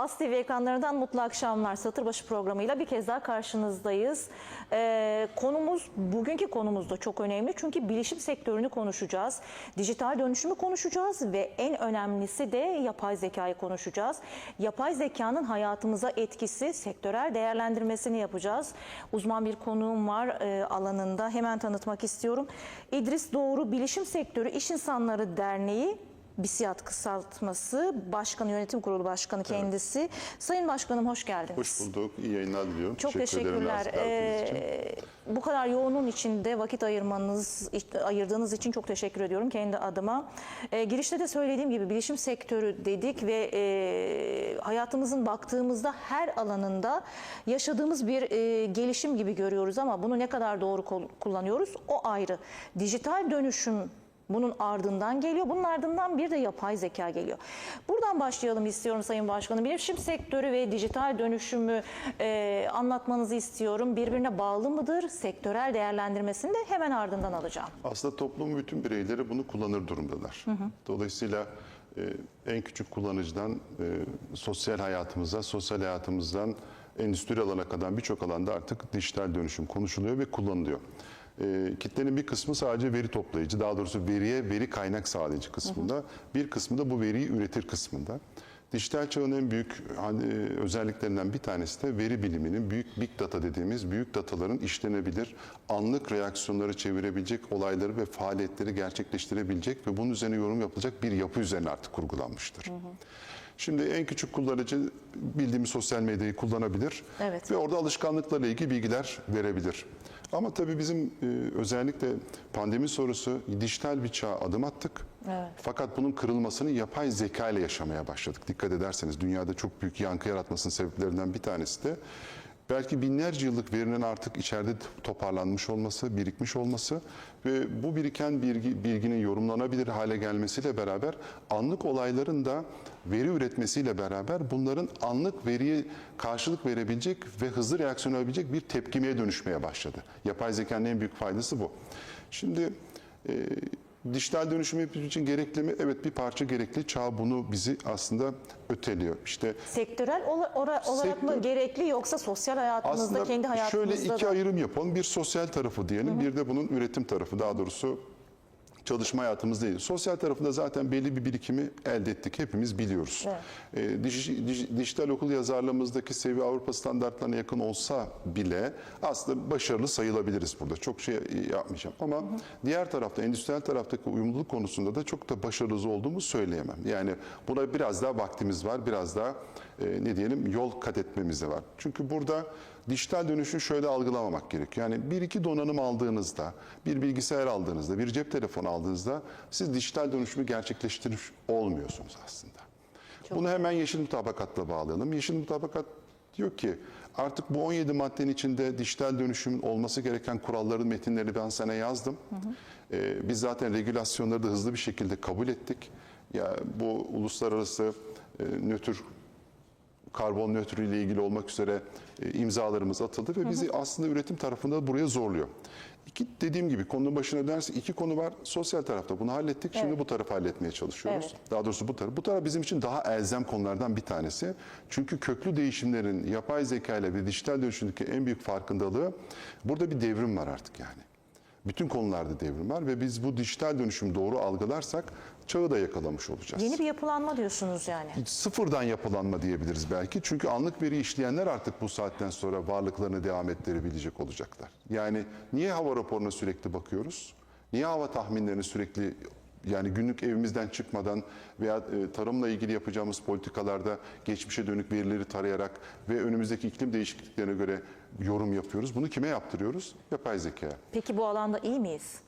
As TV ekranlarından mutlu akşamlar. Satırbaşı programıyla bir kez daha karşınızdayız. Ee, konumuz, bugünkü konumuz da çok önemli. Çünkü bilişim sektörünü konuşacağız. Dijital dönüşümü konuşacağız ve en önemlisi de yapay zekayı konuşacağız. Yapay zekanın hayatımıza etkisi, sektörel değerlendirmesini yapacağız. Uzman bir konuğum var e, alanında. Hemen tanıtmak istiyorum. İdris Doğru Bilişim Sektörü İş İnsanları Derneği BİSİAD kısaltması Başkanı Yönetim Kurulu Başkanı kendisi. Sayın Başkanım hoş geldiniz. Hoş bulduk. İyi yayınlar diliyorum. Çok ederim teşekkürler. Ee, bu kadar yoğunun içinde vakit ayırmanız, ayırdığınız için çok teşekkür ediyorum kendi adıma. Ee, girişte de söylediğim gibi bilişim sektörü dedik ve e, hayatımızın baktığımızda her alanında yaşadığımız bir e, gelişim gibi görüyoruz ama bunu ne kadar doğru kullanıyoruz o ayrı. Dijital dönüşüm bunun ardından geliyor. Bunun ardından bir de yapay zeka geliyor. Buradan başlayalım istiyorum Sayın Başkanım. Bilişim sektörü ve dijital dönüşümü e, anlatmanızı istiyorum. Birbirine bağlı mıdır? Sektörel değerlendirmesini de hemen ardından alacağım. Aslında toplumun bütün bireyleri bunu kullanır durumdalar. Dolayısıyla e, en küçük kullanıcıdan e, sosyal hayatımıza, sosyal hayatımızdan endüstri alana kadar birçok alanda artık dijital dönüşüm konuşuluyor ve kullanılıyor. E, kitlenin bir kısmı sadece veri toplayıcı, daha doğrusu veriye veri kaynak sağlayıcı kısmında, bir kısmı da bu veriyi üretir kısmında. Dijital çağın en büyük hani, özelliklerinden bir tanesi de veri biliminin büyük big data dediğimiz büyük dataların işlenebilir, anlık reaksiyonları çevirebilecek olayları ve faaliyetleri gerçekleştirebilecek ve bunun üzerine yorum yapılacak bir yapı üzerine artık kurgulanmıştır. Şimdi en küçük kullanıcı bildiğimiz sosyal medyayı kullanabilir Evet. ve orada alışkanlıklarla ilgili bilgiler verebilir. Ama tabii bizim e, özellikle pandemi sonrası dijital bir çağa adım attık. Fakat bunun kırılmasını yapay zeka ile yaşamaya başladık. Dikkat ederseniz dünyada çok büyük yankı yaratmasının sebeplerinden bir tanesi de belki binlerce yıllık verinin artık içeride toparlanmış olması, birikmiş olması ve bu biriken bilgi, bilginin yorumlanabilir hale gelmesiyle beraber anlık olayların da veri üretmesiyle beraber bunların anlık veriye karşılık verebilecek ve hızlı reaksiyon alabilecek bir tepkimeye dönüşmeye başladı. Yapay zekanın en büyük faydası bu. Şimdi e, dijital dönüşüm hepimiz için gerekli mi? Evet bir parça gerekli. Çağ bunu bizi aslında öteliyor. İşte Sektörel ola- ora- olarak mı Sektör- gerekli yoksa sosyal hayatımızda, kendi hayatımızda şöyle iki da? ayrım yapalım. Bir sosyal tarafı diyelim, bir de bunun üretim tarafı. Daha doğrusu çalışma hayatımız değil. Sosyal tarafında zaten belli bir birikimi elde ettik. Hepimiz biliyoruz. Ee, dij- dij- dijital okul yazarlığımızdaki seviye Avrupa standartlarına yakın olsa bile aslında başarılı sayılabiliriz burada. Çok şey yapmayacağım. Ama diğer tarafta, endüstriyel taraftaki uyumluluk konusunda da çok da başarılı olduğumu söyleyemem. Yani buna biraz daha vaktimiz var. Biraz daha e, ne diyelim yol kat etmemiz de var. Çünkü burada dijital dönüşü şöyle algılamamak gerekiyor. Yani bir iki donanım aldığınızda, bir bilgisayar aldığınızda, bir cep telefonu aldığınızda siz dijital dönüşümü gerçekleştirmiş olmuyorsunuz aslında. Bunu hemen yeşil mutabakatla bağlayalım. Yeşil mutabakat diyor ki artık bu 17 maddenin içinde dijital dönüşümün olması gereken kuralların metinlerini ben sana yazdım. Ee, biz zaten regülasyonları da hızlı bir şekilde kabul ettik. Ya bu uluslararası e, nötr karbon nötrü ile ilgili olmak üzere e, imzalarımız atıldı ve bizi aslında üretim tarafında buraya zorluyor. İki, dediğim gibi konunun başına dönersek iki konu var. Sosyal tarafta bunu hallettik. Şimdi Evet. bu tarafı halletmeye çalışıyoruz. Evet. Daha doğrusu bu taraf. Bu taraf bizim için daha elzem konulardan bir tanesi. Çünkü köklü değişimlerin yapay zeka ile ve dijital dönüşümdeki en büyük farkındalığı burada bir devrim var artık yani. Bütün konularda devrim var ve biz bu dijital dönüşümü doğru algılarsak çağı da yakalamış olacağız. Yeni bir yapılanma diyorsunuz yani. Sıfırdan yapılanma diyebiliriz belki. Çünkü anlık veri işleyenler artık bu saatten sonra varlıklarını devam ettirebilecek olacaklar. Yani niye hava raporuna sürekli bakıyoruz? Niye hava tahminlerini sürekli yani günlük evimizden çıkmadan veya e, tarımla ilgili yapacağımız politikalarda geçmişe dönük verileri tarayarak ve önümüzdeki iklim değişikliklerine göre yorum yapıyoruz. Bunu kime yaptırıyoruz? Yapay zekaya. Peki bu alanda iyi miyiz?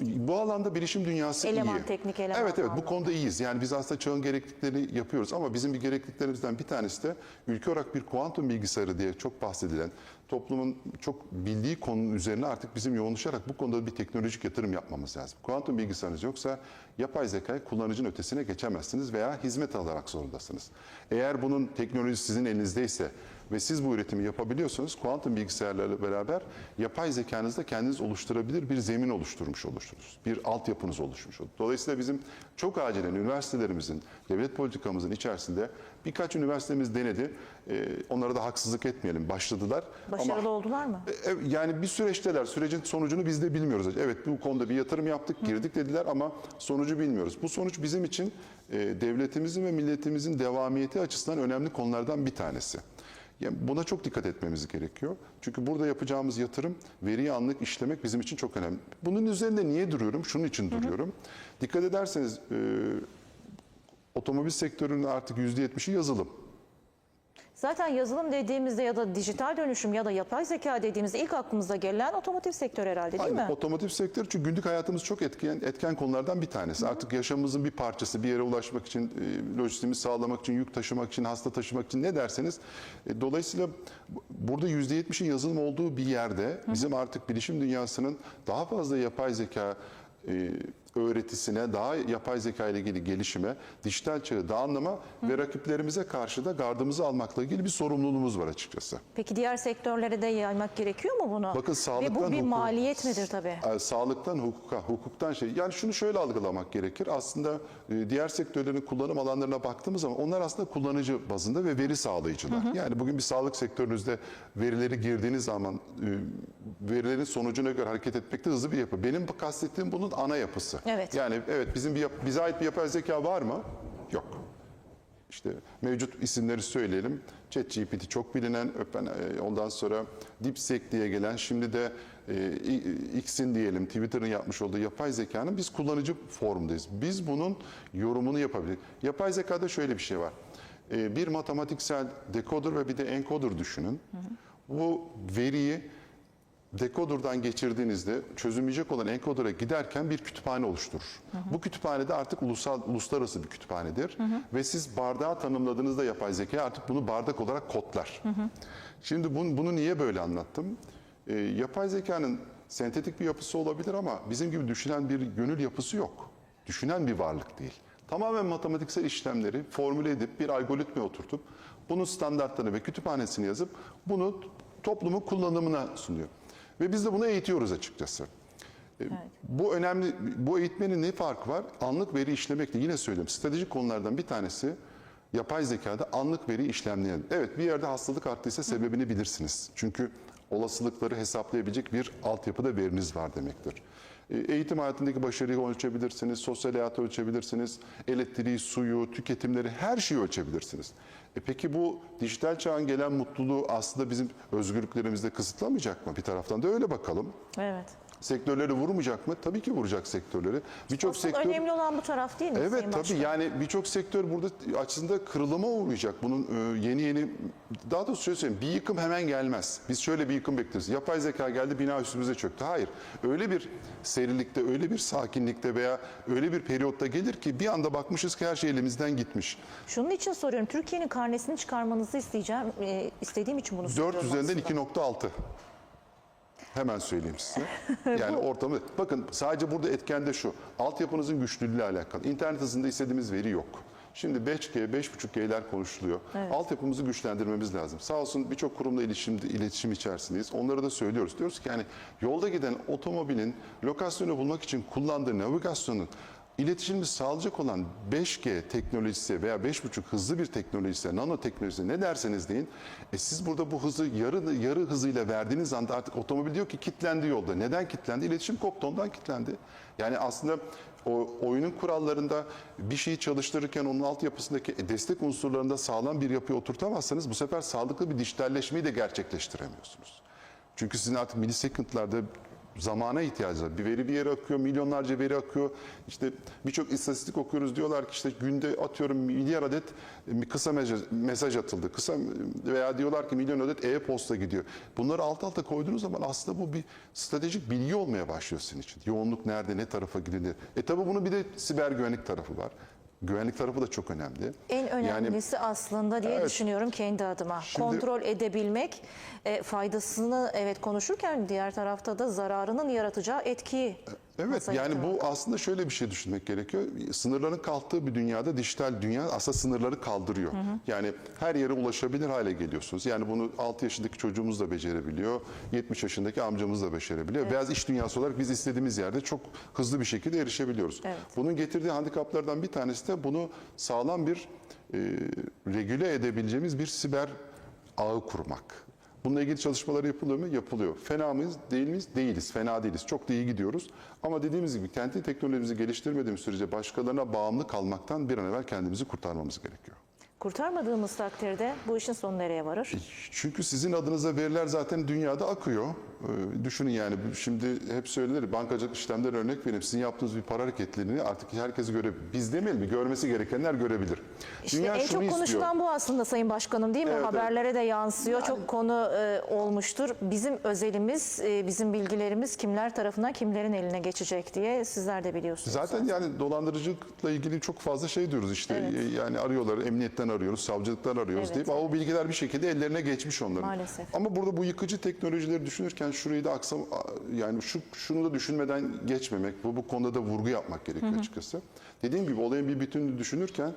Bu alanda bilişim dünyası Eleman, iyi. teknik eleman Evet evet bu konuda iyiyiz. Yani biz aslında çağın gerekliliklerini yapıyoruz ama bizim bir gerekliliklerimizden bir tanesi de ülke olarak bir kuantum bilgisayarı diye çok bahsedilen toplumun çok bildiği konunun üzerine artık bizim yoğunlaşarak bu konuda bir teknolojik yatırım yapmamız lazım. Kuantum bilgisayarınız yoksa yapay zekayı kullanıcının ötesine geçemezsiniz veya hizmet alarak zorundasınız. Eğer bunun teknolojisi sizin elinizdeyse ve siz bu üretimi yapabiliyorsanız kuantum bilgisayarlarla beraber yapay zekanızda kendiniz oluşturabilir bir zemin oluşturmuş olursunuz. Bir altyapınız oluşmuş olur. Dolayısıyla bizim çok acilen üniversitelerimizin, devlet politikamızın içerisinde birkaç üniversitemiz denedi. Ee, onlara da haksızlık etmeyelim. Başladılar. Başarılı Ama oldular mı? e, yani bir süreçteler. Sürecin sonucunu biz de bilmiyoruz. Evet bu konuda bir yatırım yaptık, girdik dediler ama sonucu bilmiyoruz. Bu sonuç bizim için e, devletimizin ve milletimizin devamiyeti açısından önemli konulardan bir tanesi. Yani buna çok dikkat etmemiz gerekiyor. Çünkü burada yapacağımız yatırım veriyi anlık işlemek bizim için çok önemli. Bunun üzerinde niye duruyorum? Şunun için duruyorum. Dikkat ederseniz e, otomobil sektörünün artık %70'i yazılım. Zaten yazılım dediğimizde ya da dijital dönüşüm ya da yapay zeka dediğimizde ilk aklımıza gelen otomotiv sektörü herhalde değil Aynen. mi? Otomotiv sektörü çünkü günlük hayatımız çok etken etken konulardan bir tanesi. Artık yaşamımızın bir parçası. Bir yere ulaşmak için, e, lojistiğimizi sağlamak için, yük taşımak için, hasta taşımak için ne derseniz. E, dolayısıyla bu- burada %70'in yazılım olduğu bir yerde bizim artık bilişim dünyasının daha fazla yapay zeka e, öğretisine, daha yapay zeka ile ilgili gelişime, dijital çağı daha anlama ve rakiplerimize karşı da gardımızı almakla ilgili bir sorumluluğumuz var açıkçası. Peki diğer sektörlere de yaymak gerekiyor mu bunu? Bakın Ve sağlıktan bu bir hukuka- maliyet midir tabii? E, Sağlıktan hukuka, hukuktan şey. Yani şunu şöyle algılamak gerekir. Aslında e, diğer sektörlerin kullanım alanlarına baktığımız zaman onlar aslında kullanıcı bazında ve veri sağlayıcılar. Yani bugün bir sağlık sektörünüzde verileri girdiğiniz zaman e, verilerin sonucuna göre hareket etmekte hızlı bir yapı. Benim kastettiğim bunun ana yapısı. Evet. Yani evet bizim bir bize ait bir yapay zeka var mı? Yok. İşte mevcut isimleri söyleyelim. ChatGPT çok bilinen, e, ondan sonra DeepSeek diye gelen, şimdi de e, X'in diyelim, Twitter'ın yapmış olduğu yapay zekanın biz kullanıcı formundayız. Biz bunun yorumunu yapabiliriz. Yapay zekada şöyle bir şey var. E, Bir matematiksel decoder ve bir de encoder düşünün. Bu veriyi dekodurdan geçirdiğinizde çözülmeyecek olan enkodera giderken bir kütüphane oluşturur. Bu kütüphanede artık ulusal uluslararası bir kütüphanedir ve siz bardağı tanımladığınızda yapay zeka artık bunu bardak olarak kodlar. Şimdi bunu, bunu niye böyle anlattım? Ee, yapay zekanın sentetik bir yapısı olabilir ama bizim gibi düşünen bir gönül yapısı yok. Düşünen bir varlık değil. Tamamen matematiksel işlemleri formüle edip bir algoritma oturtup bunun standartlarını ve kütüphanesini yazıp bunu toplumun kullanımına sunuyor. Ve biz de bunu eğitiyoruz açıkçası. E, Bu önemli. Bu eğitmenin ne farkı var? Anlık veri işlemekle yine söylüyorum. Stratejik konulardan bir tanesi yapay zekada anlık veri işlemleyen. Evet bir yerde hastalık arttıysa sebebini bilirsiniz. Çünkü olasılıkları hesaplayabilecek bir altyapıda veriniz var demektir. E, Eğitim hayatındaki başarıyı ölçebilirsiniz, sosyal hayatı ölçebilirsiniz, elektriği, suyu, tüketimleri her şeyi ölçebilirsiniz. E peki bu dijital çağın gelen mutluluğu aslında bizim özgürlüklerimizde kısıtlamayacak mı? Bir taraftan da öyle bakalım. Evet. Sektörleri vurmayacak mı? Tabii ki vuracak sektörleri. Birçok sektör önemli olan bu taraf değil mi Evet tabii Başkan? yani birçok sektör burada aslında kırılıma uğrayacak. Bunun e, yeni yeni daha da şöyle söyleyeyim bir yıkım hemen gelmez. Biz şöyle bir yıkım bekleriz. Yapay zeka geldi bina üstümüze çöktü. Hayır. Öyle bir serilikte, öyle bir sakinlikte veya öyle bir periyotta gelir ki bir anda bakmışız ki her şey elimizden gitmiş. Şunun için soruyorum. Türkiye'nin karnesini çıkarmanızı isteyeceğim. e, istediğim için bunu 4 soruyorum üzerinden aslında. 2.6. Hemen söyleyeyim size. Yani ortamı bakın sadece burada etken de şu. Altyapınızın güçlülüğüyle alakalı. İnternet hızında istediğimiz veri yok. Şimdi 5G, 5.5G'ler konuşuluyor. Altyapımızı güçlendirmemiz lazım. Sağ olsun birçok kurumla iletişim, iletişim içerisindeyiz. Onlara da söylüyoruz. Diyoruz ki yani yolda giden otomobilin lokasyonu bulmak için kullandığı navigasyonun İletişimi sağlayacak olan 5G teknolojisi veya 5.5 hızlı bir teknolojisi, nano teknolojisi ne derseniz deyin. E siz burada bu hızı yarı yarı hızıyla verdiğiniz anda artık otomobil diyor ki kilitlendi yolda. Neden kilitlendi? İletişim koptu ondan kilitlendi. Yani aslında o oyunun kurallarında bir şeyi çalıştırırken onun altyapısındaki destek unsurlarında sağlam bir yapıyı oturtamazsanız bu sefer sağlıklı bir dijitalleşmeyi de gerçekleştiremiyorsunuz. Çünkü sizin artık milisekundlarda zamana ihtiyacı var. Bir veri bir yere akıyor, milyonlarca veri akıyor. İşte birçok istatistik okuyoruz diyorlar ki işte günde atıyorum milyar adet e, kısa mesaj, atıldı. Kısa veya diyorlar ki milyon adet e-posta gidiyor. Bunları alt alta koyduğunuz zaman aslında bu bir stratejik bilgi olmaya başlıyor sizin için. Yoğunluk nerede, ne tarafa gidilir. E tabi bunun bir de siber güvenlik tarafı var. Güvenlik tarafı da çok önemli. En Yani önemlisi aslında diye Evet. düşünüyorum kendi adıma. Şimdi- Kontrol edebilmek, e, faydasını evet konuşurken diğer tarafta da zararının yaratacağı etkiyi Evet masaya yani yatırmak. bu aslında şöyle bir şey düşünmek gerekiyor. Sınırların kalktığı bir dünyada dijital dünya aslında sınırları kaldırıyor. Yani her yere ulaşabilir hale geliyorsunuz. Yani bunu 6 yaşındaki çocuğumuz da becerebiliyor. 70 yaşındaki amcamız da becerebiliyor. Beyaz iş dünyası olarak biz istediğimiz yerde çok hızlı bir şekilde erişebiliyoruz. Evet. Bunun getirdiği handikaplardan bir tanesi de bunu sağlam bir e, regüle edebileceğimiz bir siber ağı kurmak. Bununla ilgili çalışmalar yapılıyor mu? Yapılıyor. Fena mıyız? Değil miyiz? Değiliz. Fena değiliz. Çok da iyi gidiyoruz. Ama dediğimiz gibi kendi teknolojimizi geliştirmediğimiz sürece başkalarına bağımlı kalmaktan bir an evvel kendimizi kurtarmamız gerekiyor. Kurtarmadığımız takdirde bu işin sonu nereye varır? Çünkü sizin adınıza veriler zaten dünyada akıyor. Ee, düşünün yani şimdi hep söylenir bankacılık işlemler örnek vereyim. Sizin yaptığınız bir para hareketlerini artık herkes göre biz demeyelim mi? Görmesi gerekenler görebilir. İşte Dünya en şunu çok istiyor. konuşulan bu aslında Sayın Başkanım değil mi? Evet, Haberlere de yansıyor. Çok konu e, olmuştur. Bizim özelimiz, e, bizim bilgilerimiz kimler tarafından kimlerin eline geçecek diye sizler de biliyorsunuz. Zaten yani dolandırıcılıkla ilgili çok fazla şey diyoruz işte Evet. yani arıyorlar emniyetten arıyoruz savcılıktan arıyoruz Evet, deyip ama o bilgiler bir şekilde ellerine geçmiş onların. Maalesef. Ama burada bu yıkıcı teknolojileri düşünürken şurayı da aksam yani şu şunu da düşünmeden geçmemek bu bu konuda da vurgu yapmak gerekiyor açıkçası. Dediğim gibi olayın bir bütününü düşünürken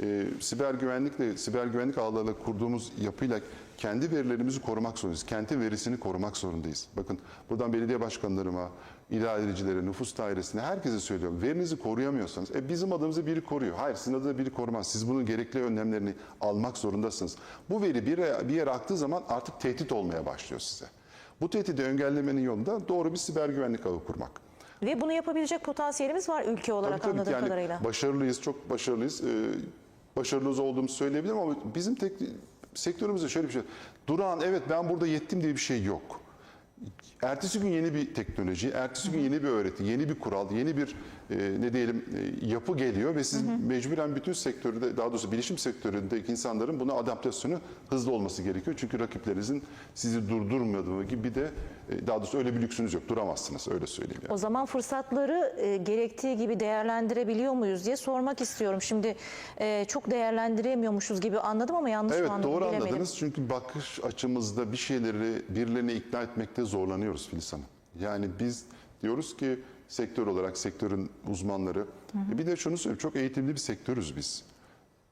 e, siber güvenlikle siber güvenlik ağlarıyla kurduğumuz yapıyla kendi verilerimizi korumak zorundayız. Kendi verisini korumak zorundayız. Bakın buradan belediye başkanlarıma, idarecilere, nüfus dairesine herkese söylüyorum. Verinizi koruyamıyorsanız e, bizim adımızı biri koruyor. Hayır sizin adınızı biri korumaz. Siz bunun gerekli önlemlerini almak zorundasınız. Bu veri bir bir yere aktığı zaman artık tehdit olmaya başlıyor size. Bu tehdidi engellemenin yolunda doğru bir siber güvenlik ağı kurmak. Ve bunu yapabilecek potansiyelimiz var ülke olarak Tabii tabii anladığım yani kadarıyla. başarılıyız, çok başarılıyız. Ee, başarılıyız olduğumuzu söyleyebilirim ama bizim tek sektörümüzde şöyle bir şey. Durağan evet ben burada yettim diye bir şey yok. Ertesi gün yeni bir teknoloji, ertesi gün yeni bir öğreti, yeni bir kural, yeni bir ne diyelim e, yapı geliyor ve siz mecburen bütün sektörde daha doğrusu bilişim sektöründeki insanların buna adaptasyonu hızlı olması gerekiyor. Çünkü rakiplerinizin sizi durdurmadığı gibi bir de e, daha doğrusu öyle bir lüksünüz yok. Duramazsınız öyle söyleyeyim yani. O zaman fırsatları e, gerektiği gibi değerlendirebiliyor muyuz diye sormak istiyorum. Şimdi e, çok değerlendiremiyormuşuz gibi anladım ama yanlış Evet mı anladım doğru bilemedim. anladınız. Çünkü bakış açımızda bir şeyleri birilerine ikna etmekte zorlanıyoruz Filiz Hanım. Yani biz diyoruz ki sektör olarak sektörün uzmanları. E bir de şunu söyleyeyim çok eğitimli bir sektörüz biz.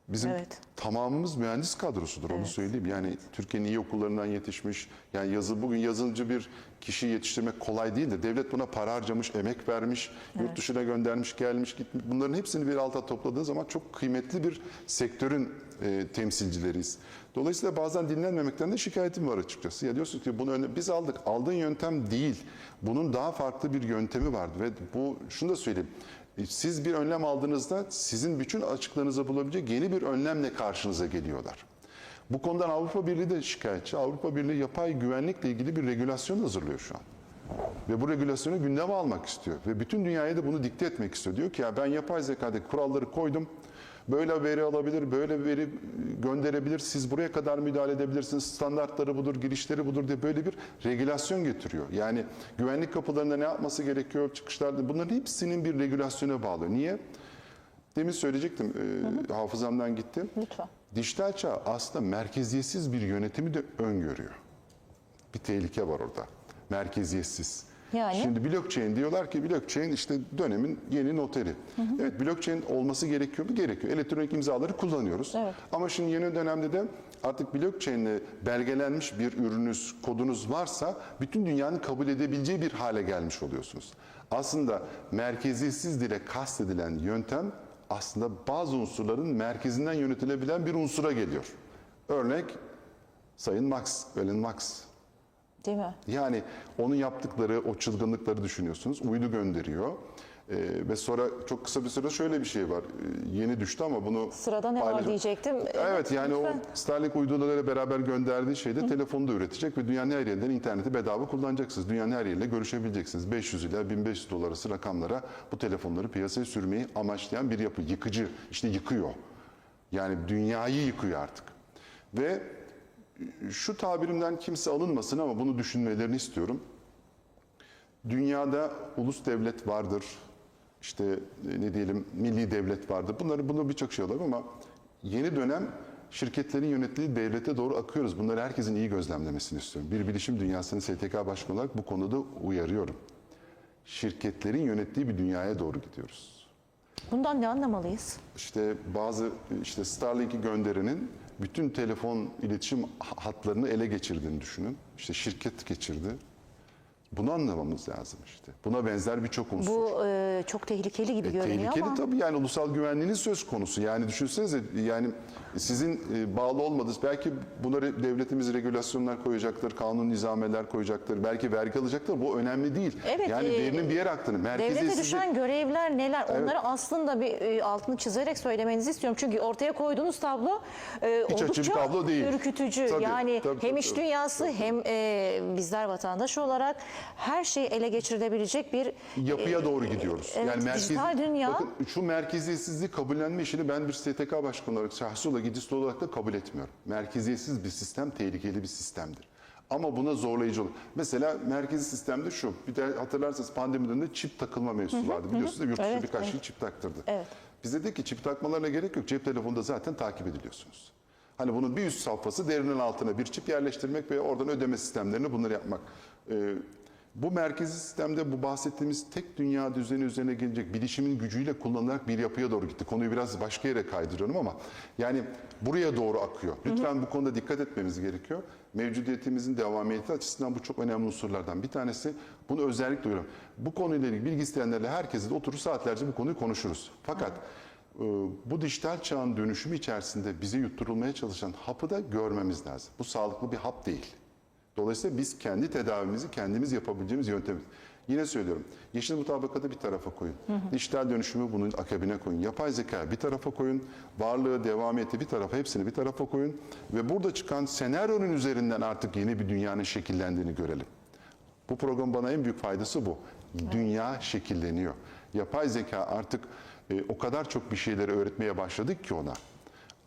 Bizim Evet. tamamımız mühendis kadrosudur onu söyleyeyim. Yani Türkiye'nin iyi okullarından yetişmiş. Yani yazı bugün yazılımcı bir kişi yetiştirmek kolay değildir. Devlet buna para harcamış, emek vermiş, yurt dışına göndermiş, gelmiş, gitmiş. Bunların hepsini bir alta topladığı zaman çok kıymetli bir sektörün e, temsilcileriyiz. Dolayısıyla bazen dinlenmemekten de şikayetim var açıkçası. Ya diyorsunuz ki bunu biz aldık. Aldığın yöntem değil. Bunun daha farklı bir yöntemi vardı ve bu şunu da söyleyeyim. E, Siz bir önlem aldığınızda sizin bütün açıklarınıza bulabilecek yeni bir önlemle karşınıza geliyorlar. Bu konudan Avrupa Birliği de şikayetçi. Avrupa Birliği yapay güvenlikle ilgili bir regülasyon hazırlıyor şu an. Ve bu regülasyonu gündeme almak istiyor. Ve bütün dünyaya da bunu dikte etmek istiyor. Diyor ki ya ben yapay zekadaki kuralları koydum. Böyle veri alabilir, böyle veri gönderebilir. Siz buraya kadar müdahale edebilirsiniz. Standartları budur, girişleri budur diye böyle bir regülasyon getiriyor. Yani güvenlik kapılarında ne yapması gerekiyor, çıkışlarda bunların hepsinin bir regülasyona bağlı. Niye? Demin söyleyecektim, e, hafızamdan gitti. Lütfen. Dijital çağ aslında merkeziyetsiz bir yönetimi de öngörüyor. Bir tehlike var orada. Merkeziyetsiz. Yani? Şimdi blockchain diyorlar ki blockchain işte dönemin yeni noteri. Evet blockchain olması gerekiyor mu? Gerekiyor. Elektronik imzaları kullanıyoruz. Evet. Ama şimdi yeni dönemde de artık blockchain ile belgelenmiş bir ürününüz, kodunuz varsa bütün dünyanın kabul edebileceği bir hale gelmiş oluyorsunuz. Aslında merkeziyetsiz dile kastedilen yöntem aslında bazı unsurların merkezinden yönetilebilen bir unsura geliyor. Örnek Sayın Max, Elon Max. Değil mi? Yani onun yaptıkları, o çılgınlıkları düşünüyorsunuz. Uydu gönderiyor. Ee, ve sonra çok kısa bir süre şöyle bir şey var. Ee, yeni düştü ama bunu Sırada ne var diyecektim. Evet yani lütfen. o Starlink uydularıyla beraber gönderdiği şeyde telefonu da üretecek ve dünyanın her yerinden interneti bedava kullanacaksınız. Dünyanın her yeriyle görüşebileceksiniz. 500 ila 1500 dolar arası rakamlara bu telefonları piyasaya sürmeyi amaçlayan bir yapı. Yıkıcı, işte yıkıyor. Yani dünyayı yıkıyor artık. Ve şu tabirimden kimse alınmasın ama bunu düşünmelerini istiyorum. Dünyada ulus devlet vardır. İşte e, ne diyelim milli devlet vardır. Bunları bunu birçok şey olabilir ama yeni dönem şirketlerin yönettiği devlete doğru akıyoruz. Bunları herkesin iyi gözlemlemesini istiyorum. Bir bilişim dünyasının STK başkanı olarak bu konuda uyarıyorum. şirketlerin yönettiği bir dünyaya doğru gidiyoruz. Bundan ne anlamalıyız? İşte bazı işte Starlink'i gönderenin bütün telefon iletişim hatlarını ele geçirdiğini düşünün. İşte şirket geçirdi. Bunu anlamamız lazım işte. Buna benzer birçok unsur. Bu e, çok tehlikeli gibi görünüyor Tehlikeli ama tabii yani ulusal güvenliğiniz söz konusu. Yani düşünsenize yani sizin e, bağlı olmadığınız belki bunları devletimiz regülasyonlar koyacaktır, kanun nizameler koyacaktır, belki vergi alacaktır. Bu önemli değil. Evet, yani e, verinin bir yere aktığını, devlete merkeziyetsizlik- düşen görevler neler? Onları aslında bir e, altını çizerek söylemenizi istiyorum. Çünkü ortaya koyduğunuz tablo e, bir oldukça tablo değil. ürkütücü. Tabii, yani tabii, hem tabii, iş tabii. dünyası hem e, bizler vatandaş olarak her şeyi ele geçirilebilecek bir yapıya doğru gidiyoruz. evet, yani merkezi, dijital dünya- Bakın şu merkeziyetsizliği kabullenme işini ben bir STK başkanı olarak, şahsi olarak, gidişli olarak da kabul etmiyorum. Merkeziyetsiz bir sistem tehlikeli bir sistemdir. Ama buna zorlayıcı olur. Mesela merkezi sistemde şu, bir de hatırlarsanız pandemi döneminde çip takılma mevzusu vardı. Biliyorsunuz? Yurt dışı Evet, birkaç evet. şey çip taktırdı. Evet. Bize de ki çip takmalarına gerek yok. Cep telefonunda zaten takip ediliyorsunuz. Hani bunun bir üst safhası derinin altına bir çip yerleştirmek ve oradan ödeme sistemlerini bunları yapmak. Ee, bu merkezi sistemde bu bahsettiğimiz tek dünya düzeni üzerine gelecek bilişimin gücüyle kullanılarak bir yapıya doğru gitti. Konuyu biraz başka yere kaydırıyorum ama yani buraya doğru akıyor. Lütfen bu konuda dikkat etmemiz gerekiyor. Mevcudiyetimizin devamiyeti açısından bu çok önemli unsurlardan bir tanesi. Bunu özellikle diyorum. Bu konuyla ilgili bilgi isteyenlerle herkese de oturur saatlerce bu konuyu konuşuruz. Fakat e, bu dijital çağın dönüşümü içerisinde bize yutturulmaya çalışan hapı da görmemiz lazım. Bu sağlıklı bir hap değil. Dolayısıyla biz kendi tedavimizi kendimiz yapabileceğimiz yöntemi. Yine söylüyorum. Yeşil mutabakatı bir tarafa koyun. Dijital dönüşümü bunun akabine koyun. Yapay zeka bir tarafa koyun. Varlığı, devamiyeti bir tarafa, hepsini bir tarafa koyun. Ve burada çıkan senaryonun üzerinden artık yeni bir dünyanın şekillendiğini görelim. Bu program bana en büyük faydası bu. Dünya şekilleniyor. Yapay zeka artık e, o kadar çok bir şeyleri öğretmeye başladık ki ona.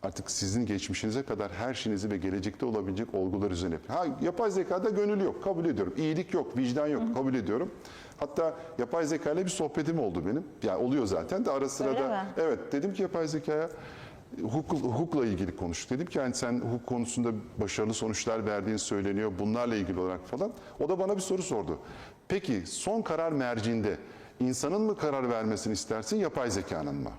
Artık sizin geçmişinize kadar her şeyinizi ve gelecekte olabilecek olgular üzerine. Ha yapay zekada gönül yok, kabul ediyorum. İyilik yok, vicdan yok, kabul ediyorum. Hatta yapay zeka ile bir sohbetim oldu benim. Yani oluyor zaten de ara sıra Öyle da mi? evet dedim ki yapay zekaya hukuk, hukukla ilgili konuş. Dedim ki yani sen hukuk konusunda başarılı sonuçlar verdiğin söyleniyor. Bunlarla ilgili olarak falan. O da bana bir soru sordu. Peki son karar mercinde insanın mı karar vermesini istersin yapay zekanın mı?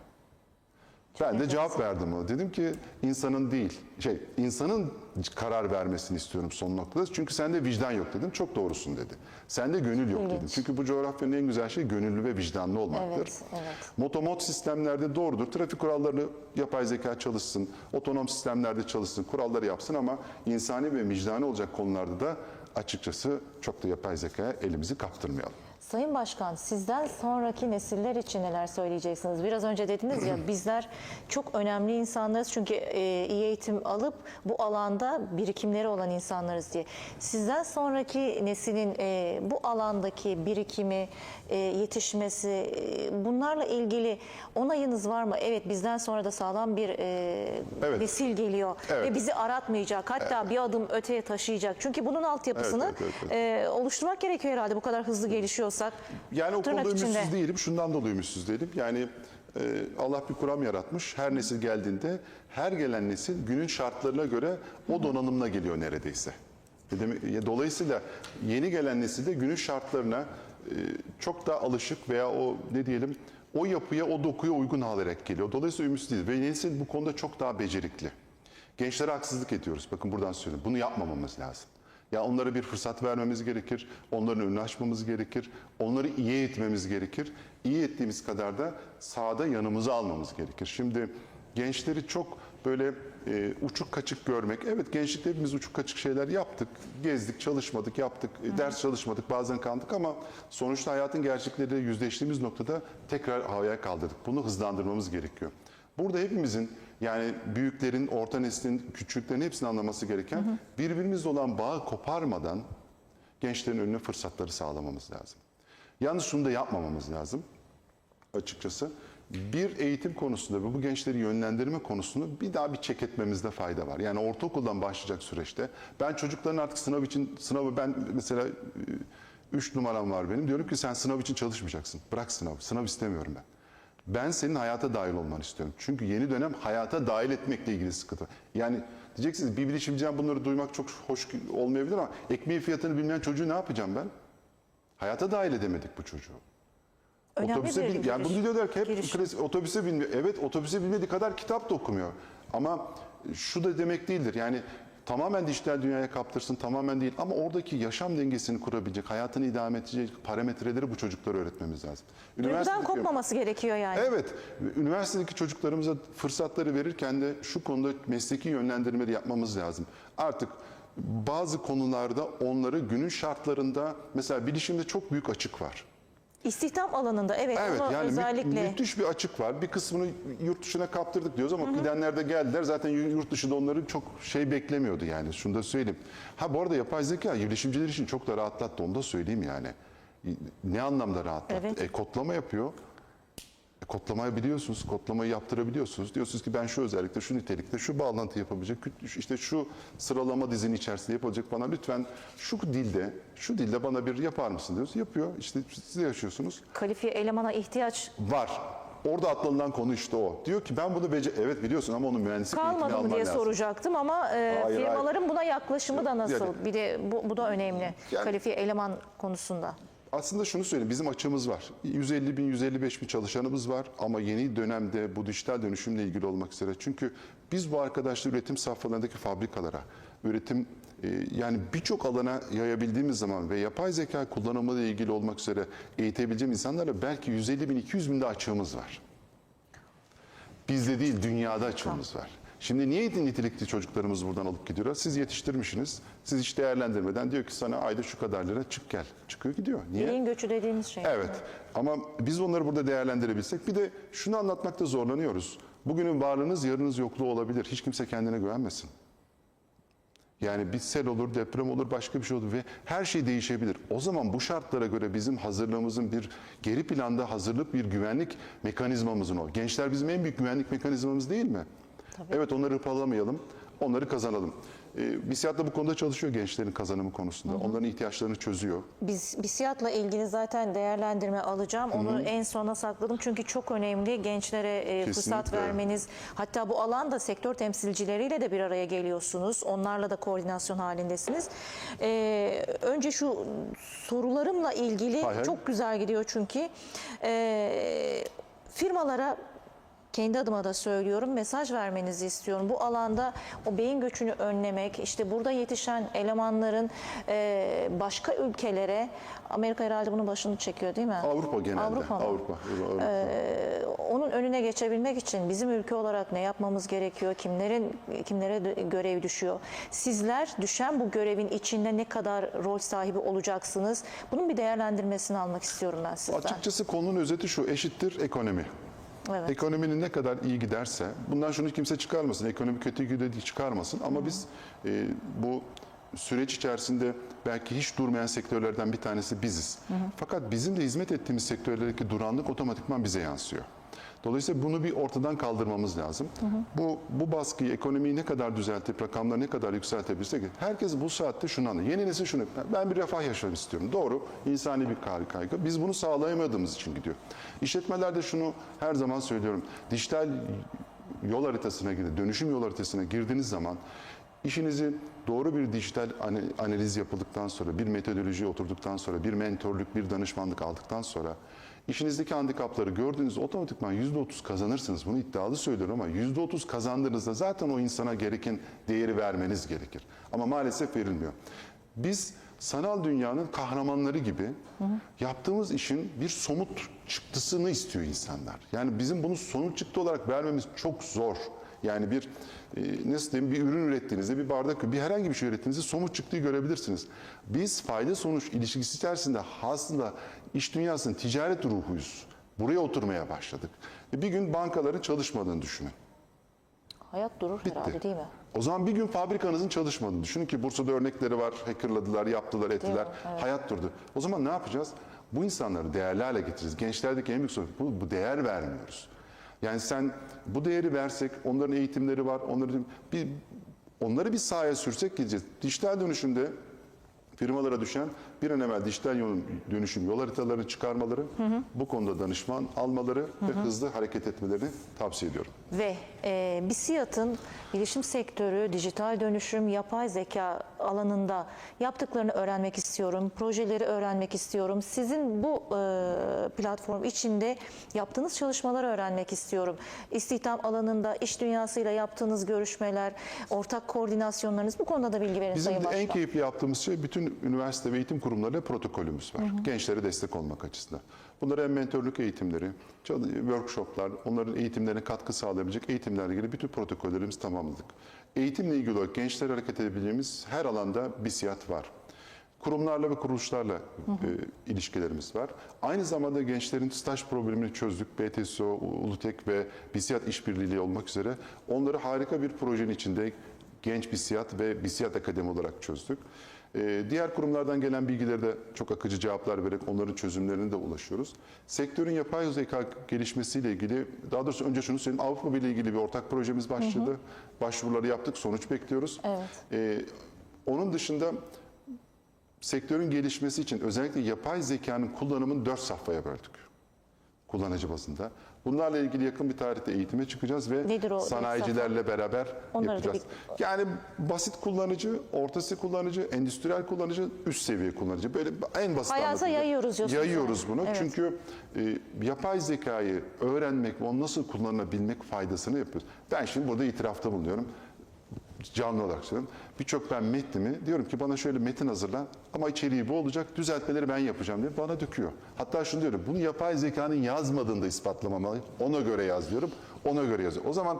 Ben de cevap verdim ona. Dedim ki insanın değil, şey insanın karar vermesini istiyorum son noktada. Çünkü sende vicdan yok dedim. Çok doğrusun dedi. Sende gönül yok dedim. Çünkü bu coğrafyanın en güzel şeyi gönüllü ve vicdanlı olmaktır. Evet, evet. Motomot sistemlerde doğrudur. Trafik kurallarını yapay zeka çalışsın, otonom sistemlerde çalışsın, kuralları yapsın ama insani ve vicdani olacak konularda da açıkçası çok da yapay zekaya elimizi kaptırmayalım. Sayın Başkan sizden sonraki nesiller için neler söyleyeceksiniz? Biraz önce dediniz ya bizler çok önemli insanlarız çünkü e, iyi eğitim alıp bu alanda birikimleri olan insanlarız diye. Sizden sonraki neslin e, bu alandaki birikimi, e, yetişmesi e, bunlarla ilgili onayınız var mı? Evet bizden sonra da sağlam bir e, Evet. nesil geliyor Evet. ve bizi aratmayacak hatta bir adım öteye taşıyacak. Çünkü bunun altyapısını Evet, evet, evet, e, oluşturmak gerekiyor herhalde bu kadar hızlı gelişiyorsak. Yani o Tırnak konuda içinde. ümitsiz değilim. Şundan dolayı ümitsiz değilim. Yani e, Allah bir kuram yaratmış. Her nesil geldiğinde her gelen nesil günün şartlarına göre o donanımla geliyor neredeyse. E demek- ya Dolayısıyla yeni gelen nesil de günün şartlarına e, çok daha alışık veya o ne diyelim o yapıya, o dokuya uygun halarak geliyor. Dolayısıyla ümitsiz değil. Ve nesil bu konuda çok daha becerikli. Gençlere haksızlık ediyoruz. Bakın buradan söylüyorum. Bunu yapmamamız lazım. Ya onlara bir fırsat vermemiz gerekir. Onların önünü açmamız gerekir. Onları iyi eğitmemiz gerekir. İyi ettiğimiz kadar da sahada yanımıza almamız gerekir. Şimdi gençleri çok böyle e, uçuk kaçık görmek. Evet gençlikte hepimiz uçuk kaçık şeyler yaptık. Gezdik, çalışmadık, yaptık. e, Ders çalışmadık, bazen kandık ama sonuçta hayatın gerçekleriyle yüzleştiğimiz noktada tekrar havaya kaldırdık. Bunu hızlandırmamız gerekiyor. Burada hepimizin yani büyüklerin, orta neslin, küçüklerin hepsini anlaması gereken birbirimizle olan bağı koparmadan gençlerin önüne fırsatları sağlamamız lazım. Yalnız şunu da yapmamamız lazım açıkçası. Bir eğitim konusunda ve bu gençleri yönlendirme konusunu bir daha bir çek etmemizde fayda var. Yani ortaokuldan başlayacak süreçte ben çocukların artık sınav için sınavı ben mesela 3 numaram var benim. Diyorum ki sen sınav için çalışmayacaksın. Bırak sınavı. Sınav istemiyorum ben. Ben senin hayata dahil olmanı istiyorum. Çünkü yeni dönem hayata dahil etmekle ilgili sıkıntı. Yani diyeceksiniz bir bilişimciden bunları duymak çok hoş olmayabilir ama ekmeğin fiyatını bilmeyen çocuğu ne yapacağım ben? Hayata dahil edemedik bu çocuğu. Önemli otobüse bin, yani giriş. bunu diyorlar ki hep klas- otobüse binmiyor. Evet otobüse binmediği kadar kitap da okumuyor. Ama şu da demek değildir. Yani tamamen dijital dünyaya kaptırsın tamamen değil ama oradaki yaşam dengesini kurabilecek, hayatını idame edecek parametreleri bu çocuklara öğretmemiz lazım. Duygudan Üniversitedeki- kopmaması gerekiyor yani. Evet, üniversitedeki çocuklarımıza fırsatları verirken de şu konuda mesleki yönlendirmeleri yapmamız lazım. Artık bazı konularda onları günün şartlarında mesela bilişimde çok büyük açık var. İstihdam alanında evet, Evet onu yani mü- özellikle müthiş bir açık var. Bir kısmını yurt dışına kaptırdık diyoruz ama gidenler de geldiler. Zaten yurt dışı da onları çok şey beklemiyordu yani. Şunu da söyleyeyim. Ha bu arada yapay zeka girişimciler için çok da rahatlattı. Onu da söyleyeyim yani. Ne anlamda rahatlattı? Evet. E, kodlama yapıyor. E, kodlamayı biliyorsunuz, kodlamayı yaptırabiliyorsunuz. Diyorsunuz ki ben şu özellikle, şu nitelikte, şu bağlantı yapabilecek, işte şu sıralama dizinin içerisinde yapılacak bana lütfen şu dilde, şu dilde bana bir yapar mısın diyoruz. Yapıyor. İşte siz de yaşıyorsunuz. kalifiye elemana ihtiyaç Var. Orada atlanılan konu işte o. Diyor ki ben bunu becer... Evet biliyorsun ama onun mühendislik kalmadı mı diye lazım. soracaktım ama e, Hayır, firmaların buna yaklaşımı da nasıl? Yani- bir de bu, bu da önemli. Yani- kalifiye eleman konusunda. Aslında şunu söyleyeyim, bizim açığımız var. 150 bin, 155 bin çalışanımız var ama yeni dönemde bu dijital dönüşümle ilgili olmak üzere. Çünkü biz bu arkadaşlar üretim safhalarındaki fabrikalara, üretim e, yani birçok alana yayabildiğimiz zaman ve yapay zeka kullanımıyla ilgili olmak üzere eğitebileceğimiz insanlarla belki 150 bin, 200 bin de açığımız var. Bizde değil, dünyada açığımız var. Şimdi niye nitelikli çocuklarımız buradan alıp gidiyorlar? Siz yetiştirmişsiniz. Siz hiç değerlendirmeden diyor ki sana ayda şu kadar lira çık gel. Çıkıyor gidiyor. Niye? Beyin göçü dediğimiz şey. Evet ama biz onları burada değerlendirebilsek bir de şunu anlatmakta zorlanıyoruz. Bugünün varlığınız yarınız yokluğu olabilir. Hiç kimse kendine güvenmesin. Yani bir sel olur, deprem olur, başka bir şey olur ve her şey değişebilir. O zaman bu şartlara göre bizim hazırlığımızın bir geri planda hazırlık bir güvenlik mekanizmamızın o. Gençler bizim en büyük güvenlik mekanizmamız değil mi? Evet onları hırpalamayalım, onları kazanalım. Ee, BİSİAD da bu konuda çalışıyor gençlerin kazanımı konusunda. Onların ihtiyaçlarını çözüyor. Biz BİSİAD'la ilgili zaten değerlendirme alacağım. Onu en sona sakladım çünkü çok önemli. Gençlere e, fırsat vermeniz. Hatta bu alanda sektör temsilcileriyle de bir araya geliyorsunuz. Onlarla da koordinasyon halindesiniz. E, önce şu sorularımla ilgili Hay hay. çok güzel gidiyor çünkü. E, firmalara kendi adıma da söylüyorum mesaj vermenizi istiyorum. Bu alanda o beyin göçünü önlemek, işte burada yetişen elemanların e, başka ülkelere, Amerika herhalde bunun başını çekiyor değil mi? Avrupa genelde. Avrupa mı? Avrupa. Avrupa. Ee, onun önüne geçebilmek için bizim ülke olarak ne yapmamız gerekiyor? Kimlerin kimlere görev düşüyor? Sizler düşen bu görevin içinde ne kadar rol sahibi olacaksınız? Bunun bir değerlendirmesini almak istiyorum ben sizden. Açıkçası konunun özeti şu, eşittir ekonomi. Evet. Ekonominin ne kadar iyi giderse, bundan şunu kimse çıkarmasın, ekonomi kötü gidiyor çıkarmasın ama biz e, bu süreç içerisinde belki hiç durmayan sektörlerden bir tanesi biziz. Fakat bizim de hizmet ettiğimiz sektörlerdeki duranlık otomatikman bize yansıyor. Dolayısıyla bunu bir ortadan kaldırmamız lazım. Bu bu baskıyı, ekonomiyi ne kadar düzeltip rakamları ne kadar yükseltebilirsek herkes bu saatte şunu anlıyor. Yeni nesil şunu, ben bir refah yaşamak istiyorum. Doğru, insani bir kay- kaygı. Biz bunu sağlayamadığımız için gidiyor. İşletmelerde şunu her zaman söylüyorum. Dijital yol haritasına girdi, dönüşüm yol haritasına girdiğiniz zaman işinizi doğru bir dijital analiz yapıldıktan sonra, bir metodoloji oturduktan sonra, bir mentorluk, bir danışmanlık aldıktan sonra işinizdeki handikapları gördüğünüzde otomatikman %30 kazanırsınız. Bunu iddialı söylüyorum ama %30 kazandığınızda zaten o insana gereken değeri vermeniz gerekir. Ama maalesef verilmiyor. Biz sanal dünyanın kahramanları gibi yaptığımız işin bir somut çıktısını istiyor insanlar. Yani bizim bunu somut çıktı olarak vermemiz çok zor. Yani bir e, nasıl diyeyim bir ürün ürettiğinizde bir bardak bir herhangi bir şey ürettiğinizde somut çıktığı görebilirsiniz. Biz fayda sonuç ilişkisi içerisinde aslında iş dünyasının ticaret ruhuyuz. Buraya oturmaya başladık. Ve bir gün bankaların çalışmadığını düşünün. Hayat durur herhalde değil mi? O zaman bir gün fabrikanızın çalışmadığını düşünün ki Bursa'da örnekleri var. Hackerladılar, yaptılar, ettiler. Evet. Hayat durdu. O zaman ne yapacağız? Bu insanları değerli hale getireceğiz. Gençlerdeki en büyük sorun bu, bu değer vermiyoruz. Yani sen bu değeri versek, onların eğitimleri var, onları bir onları bir sahaya sürsek gideceğiz. Dijital dönüşümde Firmalara düşen bir an evvel dijital yol dönüşüm yol haritalarını çıkarmaları, bu konuda danışman almaları ve hızlı hareket etmelerini tavsiye ediyorum. Ve e, BİSİAD'ın bilişim sektörü, dijital dönüşüm, yapay zeka alanında yaptıklarını öğrenmek istiyorum. Projeleri öğrenmek istiyorum. Sizin bu e, platform içinde yaptığınız çalışmaları öğrenmek istiyorum. İstihdam alanında iş dünyasıyla yaptığınız görüşmeler, ortak koordinasyonlarınız bu konuda da bilgi verin Bizim Sayın de en Başkan. keyifli yaptığımız şey bütün üniversite ve eğitim kurumlarıyla protokolümüz var. Gençlere destek olmak açısından. Bunlara hem mentorluk eğitimleri, workshoplar, onların eğitimlerine katkı sağlayabilecek eğitimlerle ilgili bütün protokollerimizi tamamladık. Eğitimle ilgili olarak gençler hareket edebileceğimiz her alanda BİSİAD var. Kurumlarla ve kuruluşlarla e, ilişkilerimiz var. Aynı zamanda gençlerin staj problemini çözdük. BTSO, Ulutek ve BİSİAD işbirliği olmak üzere onları harika bir projenin içinde genç BİSİAD ve BİSİAD Akademi olarak çözdük. Ee, diğer kurumlardan gelen bilgileri de çok akıcı cevaplar vererek onların çözümlerine de ulaşıyoruz. Sektörün yapay zeka gelişmesiyle ilgili, daha doğrusu önce şunu söyleyeyim, Avrupa Birliği ile ilgili bir ortak projemiz başladı. Başvuruları yaptık, sonuç bekliyoruz. Evet. Ee, onun dışında sektörün gelişmesi için özellikle yapay zekanın kullanımını dört safhaya böldük. Kullanıcı bazında. Bunlarla ilgili yakın bir tarihte eğitime çıkacağız ve Nedir o sanayicilerle beraber Onları yapacağız. Yani basit kullanıcı, ortası kullanıcı, endüstriyel kullanıcı, üst seviye kullanıcı. Böyle en basit Hayata yayıyoruz diyorsunuz Yayıyoruz yani. bunu. Evet. Çünkü e, yapay zekayı öğrenmek ve onu nasıl kullanabilmek faydasını yapıyoruz. Ben şimdi burada itirafta bulunuyorum canlı olarak söylüyorum. Birçok ben metnimi diyorum ki bana şöyle metin hazırla ama içeriği bu olacak. Düzeltmeleri ben yapacağım diye bana döküyor. Hatta şunu diyorum. Bunu yapay zekanın yazmadığını da ispatlamamalı. Ona göre yaz diyorum. Ona göre yazıyor. O zaman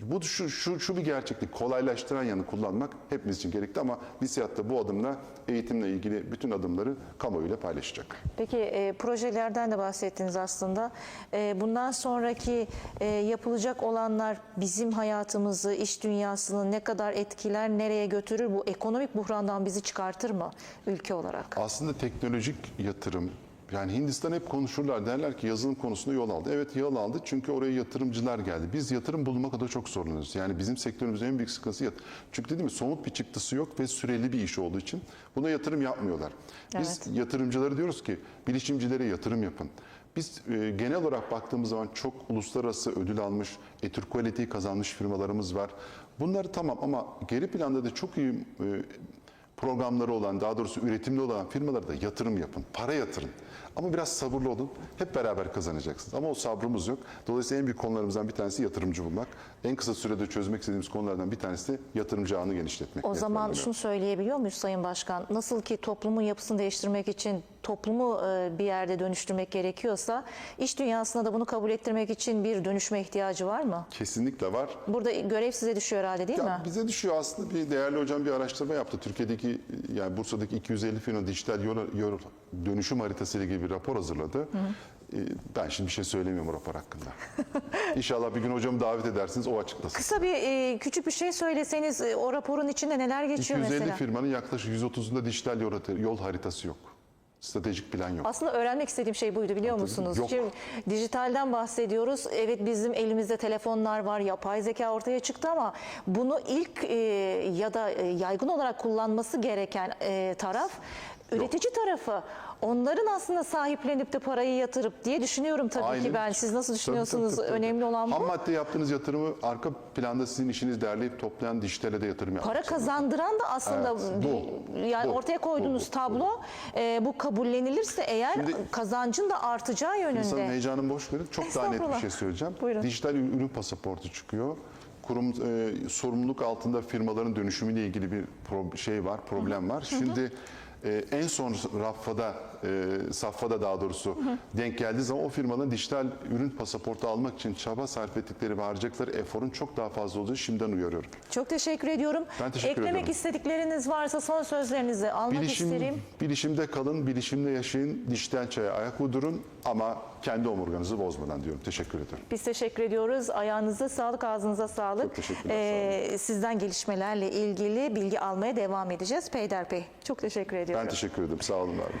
bu şu, şu, şu bir gerçeklik. Kolaylaştıran yanı kullanmak hepimiz için gerekli ama BİSİAD da bu adımla eğitimle ilgili bütün adımları kamuoyuyla paylaşacak. Peki e, projelerden de bahsettiniz aslında. E, bundan sonraki e, yapılacak olanlar bizim hayatımızı, iş dünyasını ne kadar etkiler, nereye götürür? Bu ekonomik buhrandan bizi çıkartır mı ülke olarak? Aslında teknolojik yatırım yani Hindistan hep konuşurlar derler ki yazılım konusunda yol aldı. Evet yol aldı çünkü oraya yatırımcılar geldi. Biz yatırım bulmakta çok zorlanıyoruz. Yani bizim sektörümüzün en büyük sıkıntısı yat. Çünkü dedim mi somut bir çıktısı yok ve süreli bir iş olduğu için buna yatırım yapmıyorlar. Biz yatırımcıları diyoruz ki bilişimcilere yatırım yapın. Biz e, genel olarak baktığımız zaman çok uluslararası ödül almış, Etür Quality'yi kazanmış firmalarımız var. Bunları tamam ama geri planda da çok iyi e, programları olan, daha doğrusu üretimli olan firmalara da yatırım yapın, para yatırın. Ama biraz sabırlı olun, hep beraber kazanacaksınız. Ama o sabrımız yok. Dolayısıyla en büyük konularımızdan bir tanesi yatırımcı bulmak. En kısa sürede çözmek istediğimiz konulardan bir tanesi de yatırımcı ağını genişletmek. O zaman şunu söyleyebiliyor muyuz Sayın Başkan? Nasıl ki toplumun yapısını değiştirmek için toplumu e, bir yerde dönüştürmek gerekiyorsa iş dünyasına da bunu kabul ettirmek için bir dönüşme ihtiyacı var mı? Kesinlikle var. Burada görev size düşüyor herhalde değil mi? Ya bize düşüyor aslında bir değerli hocam bir araştırma yaptı. Türkiye'deki yani Bursa'daki 250 firma dijital yol, yol dönüşüm haritası ile ilgili bir rapor hazırladı. Ee, Ben şimdi bir şey söylemiyorum rapor hakkında. İnşallah bir gün hocamı davet edersiniz o açıklasın. Kısa bir e, küçük bir şey söyleseniz e, o raporun içinde neler geçiyor 250 mesela? firmanın yaklaşık 130'unda dijital yol haritası yok. Stratejik plan yok. Aslında öğrenmek istediğim şey buydu biliyor musunuz? Yok. Şimdi dijitalden bahsediyoruz. Evet bizim elimizde telefonlar var, yapay zeka ortaya çıktı ama bunu ilk e, ya da e, yaygın olarak kullanması gereken e, taraf üretici tarafı. Onların aslında sahiplenip de parayı yatırıp diye düşünüyorum tabii Aynen. ki ben. Siz nasıl düşünüyorsunuz? tabii, tabii, tabii. Önemli olan bu. Ham madde yaptığınız yatırımı arka planda sizin işiniz derleyip toplayan dijitale de yatırım yapmak. Para kazandıran da aslında Evet, bu, yani bu, ortaya koyduğunuz bu, bu, tablo e, bu kabullenilirse eğer Şimdi- kazancın da artacağı yönünde. İnsanın heyecanını boş verin. Çok daha net bir şey söyleyeceğim. Buyurun. Dijital ürün pasaportu çıkıyor. Kurum e, sorumluluk altında firmaların dönüşümüyle ilgili bir pro- şey var, problem var. Şimdi e, en son rafada, e, safhada daha doğrusu denk geldiği zaman o firmanın dijital ürün pasaportu almak için çaba sarf ettikleri ve harcayacakları eforun çok daha fazla olduğunu şimdiden uyarıyorum. Çok teşekkür ediyorum. Ben teşekkür Eklemek ediyorum. istedikleriniz varsa son sözlerinizi almak Bilişim, isterim. bilişimde kalın, bilişimde yaşayın, dijital çaya ayak uydurun ama kendi omurganızı bozmadan diyorum. Teşekkür ederim. Biz teşekkür ediyoruz. Ayağınıza sağlık, ağzınıza sağlık. Çok teşekkürler, Ee, sizden gelişmelerle ilgili bilgi almaya devam edeceğiz. Peyder Bey, çok teşekkür ediyorum. Ben teşekkür ederim. Sağ olun. var olun.